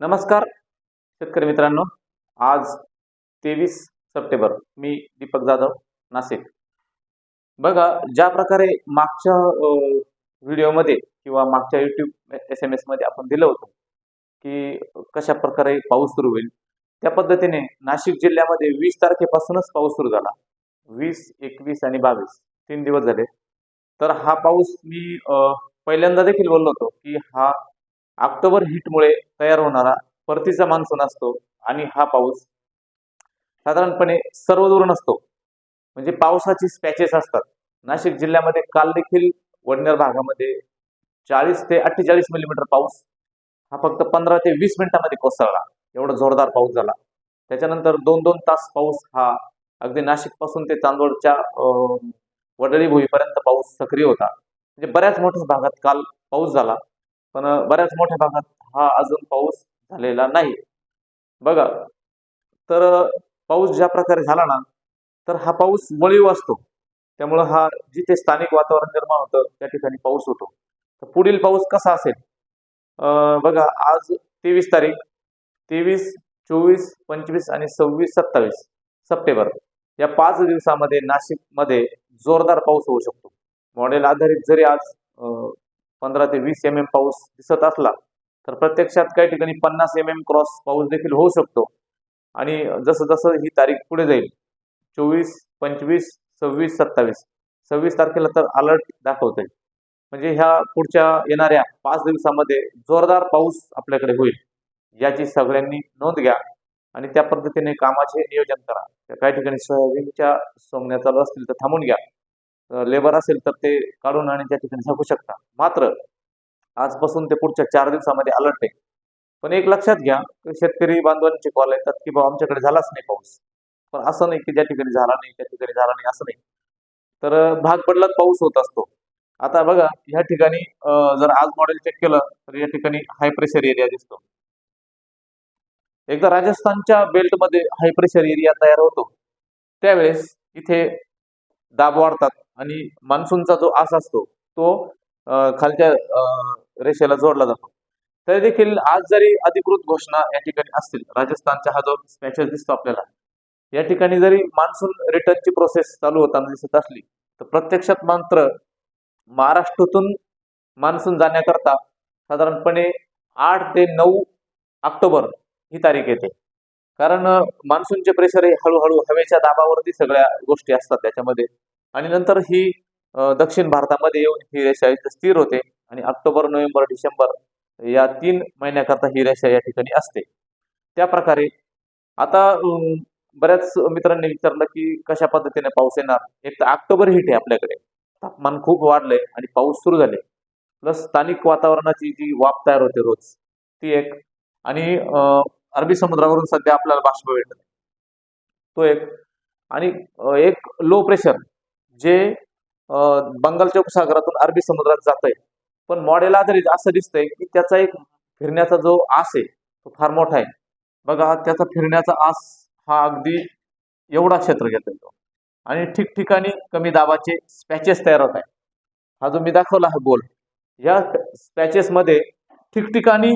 नमस्कार शेतकरी मित्रांनो. आज तेवीस सप्टेंबर मी दीपक जाधव नाशिक. बघा ज्या प्रकारे मागच्या व्हिडिओमध्ये किंवा मागच्या यूट्यूब एस एम एसमध्ये आपण दिलं होतं की कशा प्रकारे पाऊस सुरू होईल त्या पद्धतीने नाशिक जिल्ह्यामध्ये वीस तारखेपासूनच पाऊस सुरू झाला. वीस एकवीस आणि बावीस तीन दिवस झाले. तर हा पाऊस मी पहिल्यांदा देखील बोललो होतो की हा ऑक्टोबर हिटमुळे तयार होणारा परतीचा मान्सून असतो आणि हा पाऊस साधारणपणे सर्वदूर नसतो म्हणजे पावसाची स्पॅचेस असतात. नाशिक जिल्ह्यामध्ये काल देखील वडनेर भागामध्ये चाळीस ते अठ्ठेचाळीस मिलीमीटर पाऊस हा फक्त पंधरा ते वीस मिनिटांमध्ये कोसळला. एवढा जोरदार पाऊस झाला. त्याच्यानंतर दोन दोन तास पाऊस हा अगदी नाशिकपासून ते चांदवडच्या अं, वडळी भुईपर्यंत पाऊस सक्रिय होता. म्हणजे बऱ्याच मोठ्या भागात काल पाऊस झाला. पण बऱ्याच मोठ्या भागात हा अजून पाऊस झालेला नाही. बघा तर पाऊस ज्या प्रकारे झाला ना तर हा पाऊस वळीव असतो. त्यामुळं हा जिथे स्थानिक वातावरण निर्माण होतं त्या ठिकाणी पाऊस होतो. तर पुढील पाऊस कसा असेल? बघा आज तेवीस तारीख तेवीस चोवीस पंचवीस आणि सव्वीस सत्तावीस सप्टेंबर. या पाच दिवसामध्ये नाशिकमध्ये जोरदार पाऊस होऊ शकतो. मॉडेल आधारित जरी आज पंधरा ते वीस एम एम पाऊस दिसत असला तर प्रत्यक्षात काही ठिकाणी पन्नास एम एम क्रॉस पाऊस देखील होऊ शकतो. आणि जसं जसं ही तारीख पुढे जाईल चोवीस पंचवीस सव्वीस सत्तावीस सव्वीस तारखेला तर अलर्ट दाखवते म्हणजे ह्या पुढच्या येणाऱ्या पाच दिवसामध्ये जोरदार पाऊस आपल्याकडे होईल याची सगळ्यांनी नोंद घ्या आणि त्या पद्धतीने कामाचे नियोजन करा. काही ठिकाणी सोयाबीनच्या सोंगण्या चालू असतील तर थांबून घ्या. लेबर असेल तर ते काढून आणि त्या ठिकाणी झाकू शकता. मात्र आजपासून ते पुढच्या चार दिवसामध्ये अलर्ट आहे. पण एक लक्षात घ्या शेतकरी बांधवांचे कॉल येतात की बाबा आमच्याकडे झालाच नाही पाऊस. पण असं नाही की ज्या ठिकाणी झाला नाही त्या ठिकाणी झाला नाही असं नाही. तर भाग पडलाच पाऊस होत असतो. आता बघा ह्या ठिकाणी जर आज मॉडेल चेक केलं तर या ठिकाणी हाय प्रेशर एरिया दिसतो. एकदा राजस्थानच्या बेल्टमध्ये हाय प्रेशर एरिया तयार होतो. त्यावेळेस इथे दाब वाढतात. आणि मान्सूनचा जो आस असतो तो खालच्या रेषेला जोडला जातो. तरी देखील आज जरी अधिकृत घोषणा या ठिकाणी असतील राजस्थानचा हा जो स्पॅचेस दिसतो आपल्याला या ठिकाणी जरी मान्सून रिटर्नची प्रोसेस चालू होताना दिसत असली तर प्रत्यक्षात मात्र महाराष्ट्रातून मान्सून जाण्याकरता साधारणपणे आठ ते नऊ ऑक्टोबर ही तारीख येते. कारण मान्सूनचे प्रेशर हे हळूहळू हवेच्या दाबावरती सगळ्या गोष्टी असतात त्याच्यामध्ये. आणि नंतर ही दक्षिण भारतामध्ये येऊन ही रेषा इथं स्थिर होते आणि ऑक्टोबर नोव्हेंबर डिसेंबर या तीन महिन्याकरता ही रेषा या ठिकाणी असते. त्या प्रकारे आता बऱ्याच मित्रांनी विचारलं की कशा पद्धतीने पाऊस येणार? एक तर ऑक्टोबर हिट आहे आपल्याकडे. तापमान खूप वाढलंय आणि पाऊस सुरू झाले. प्लस स्थानिक वातावरणाची जी वाफ तयार होते रोज ती एक. आणि अरबी समुद्रावरून सध्या आपल्याला बाष्प भेटत तो एक. आणि एक लो प्रेशर जे बंगालच्या उपसागरातून अरबी समुद्रात जात आहे पण मॉडेल आधारित असं दिसतंय की त्याचा एक फिरण्याचा जो आस आहे तो फार मोठा आहे. बघा त्याचा फिरण्याचा आस हा अगदी एवढा क्षेत्र घेतो तो. आणि ठिकठिकाणी कमी दाबाचे स्पॅचेस तयार होत आहे हा जो मी दाखवला हा गोल या स्पॅचेसमध्ये ठिकठिकाणी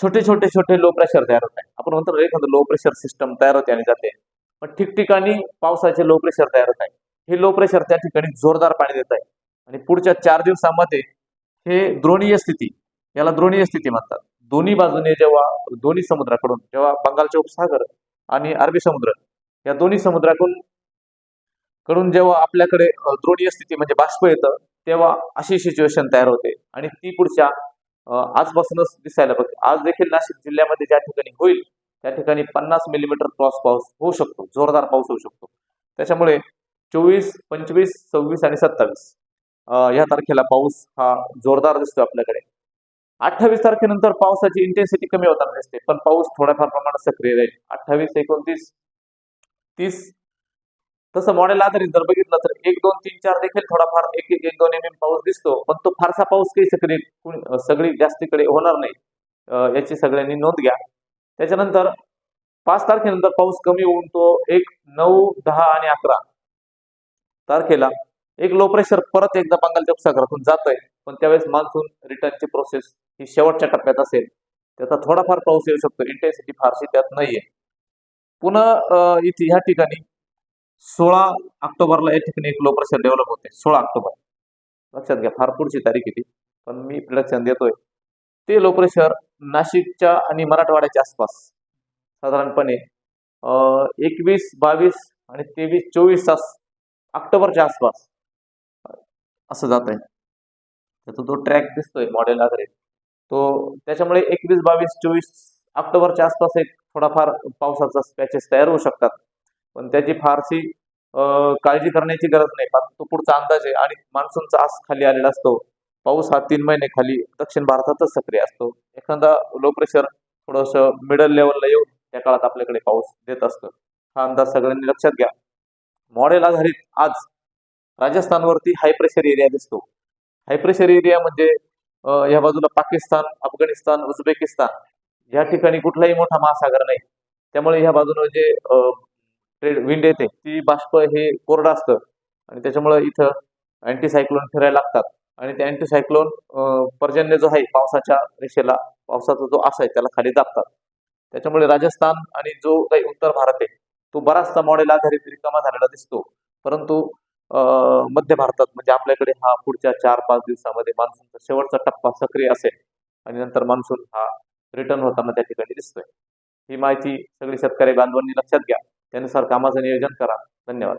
छोटे छोटे छोटे लो प्रेशर तयार होत आहे आपण म्हणतो एखादं लो प्रेशर सिस्टम तयार होते आणि जाते. पण ठिकठिकाणी पावसाचे लो प्रेशर तयार होत आहे हे लो प्रेशर त्या ठिकाणी जोरदार पाणी देत आहे. आणि पुढच्या चार दिवसामध्ये हे द्रोणीय स्थिती याला द्रोणीय स्थिती म्हणतात. दोन्ही बाजूने जेव्हा दोन्ही समुद्राकडून जेव्हा बंगालचे उपसागर आणि अरबी समुद्र या दोन्ही समुद्राकडून कडून जेव्हा आपल्याकडे द्रोणीय स्थिती म्हणजे बाष्प येतं तेव्हा अशी सिच्युएशन तयार होते. आणि ती पुढच्या आजपासूनच दिसायला बघते आज देखील नाशिक जिल्ह्यामध्ये ज्या ठिकाणी होईल त्या ठिकाणी पन्नास मिलीमीटर क्रॉस पाऊस होऊ शकतो. जोरदार पाऊस होऊ शकतो. त्याच्यामुळे चोवीस पंचवीस सव्वीस आणि सत्तावीस. या तारखेला पाऊस हा जोरदार दिसतो आपल्याकडे. अठ्ठावीस तारखेनंतर पावसाची इंटेन्सिटी कमी होताना दिसते पण पाऊस थोड्याफार प्रमाणात सक्रिय राहील. अठ्ठावीस एकोणतीस तीस. तसं मॉडेल आधारित जर बघितलं तर एक दोन तीन चार देखील थोडाफार एक एक दोन एम एम पाऊस दिसतो पण तो फारसा पाऊस काही सक्रिय सगळी जास्तीकडे होणार नाही. याची सगळ्यांनी नोंद घ्या. त्याच्यानंतर पाच तारखेनंतर पाऊस कमी होऊन तो एक नऊ दहा आणि अकरा. तारखेला एक लो प्रेशर परत एकदा बंगालच्या उपसागरातून जात आहे पण त्यावेळेस मान्सून रिटर्नची प्रोसेस ही शेवटच्या टप्प्यात असेल. त्याचा थोडाफार पाऊस येऊ शकतो. इंटेन्सिटी फारशी त्यात नाहीये. पुन्हा इथे ह्या ठिकाणी सोळा ऑक्टोबरला या ठिकाणी एक लो प्रेशर डेव्हलप होते. सोळा ऑक्टोबर. लक्षात घ्या फार पुढची तारीख येते पण मी प्रिडक्शन देतोय. ते लो प्रेशर नाशिकच्या आणि मराठवाड्याच्या आसपास. साधारणपणे एकवीस बावीस आणि तेवीस चोवीस तास ऑक्टोबरच्या आसपास. असं जात आहे त्याचा जो ट्रॅक दिसतोय मॉडेल आधारित तो त्याच्यामुळे एकवीस बावीस चोवीस ऑक्टोबरच्या आसपास एक थोडाफार पावसाचा स्पॅचेस तयार होऊ शकतात. पण त्याची फारशी काळजी करण्याची गरज नाही. कारण तो पुढचा अंदाज आहे आणि मान्सूनचा आस खाली आलेला असतो. पाऊस हा तीन महिने खाली दक्षिण भारतातच सक्रिय असतो. एखादा लो प्रेशर थोडंसं मिडल लेवलला येऊन त्या काळात आपल्याकडे पाऊस देत असतो. हा अंदाज सगळ्यांनी लक्षात घ्या. मॉडेल आधारित आज राजस्थानवरती हाय प्रेशर एरिया दिसतो. हाय प्रेशर एरिया म्हणजे या बाजूला पाकिस्तान अफगाणिस्तान उझबेकिस्तान या ठिकाणी कुठलाही मोठा महासागर नाही. त्यामुळे ह्या बाजूनं जे ट्रेड विंड येते ती बाष्प हे कोरडं असतं आणि त्याच्यामुळे इथं अँटीसायक्लोन फिरायला लागतात. आणि ते अँटीसायक्लोन पर्जन्य जो आहे पावसाच्या रेषेला पावसाचा जो आस आहे त्याला खाली दाबतात. त्याच्यामुळे राजस्थान आणि जो काही उत्तर भारत आहे तो बराचसा मॉडेल आधारित रिकामा झालेला दिसतो. परंतु मध्य भारतात म्हणजे आपल्याकडे हा पुढच्या चार पाच दिवसामध्ये मान्सूनचा शेवटचा टप्पा सक्रिय असेल आणि नंतर मान्सून हा रिटर्न होताना त्या ठिकाणी दिसतोय. ही माहिती सगळी शेतकरी बांधवांनी लक्षात घ्या. त्यानुसार कामाचं नियोजन करा. धन्यवाद.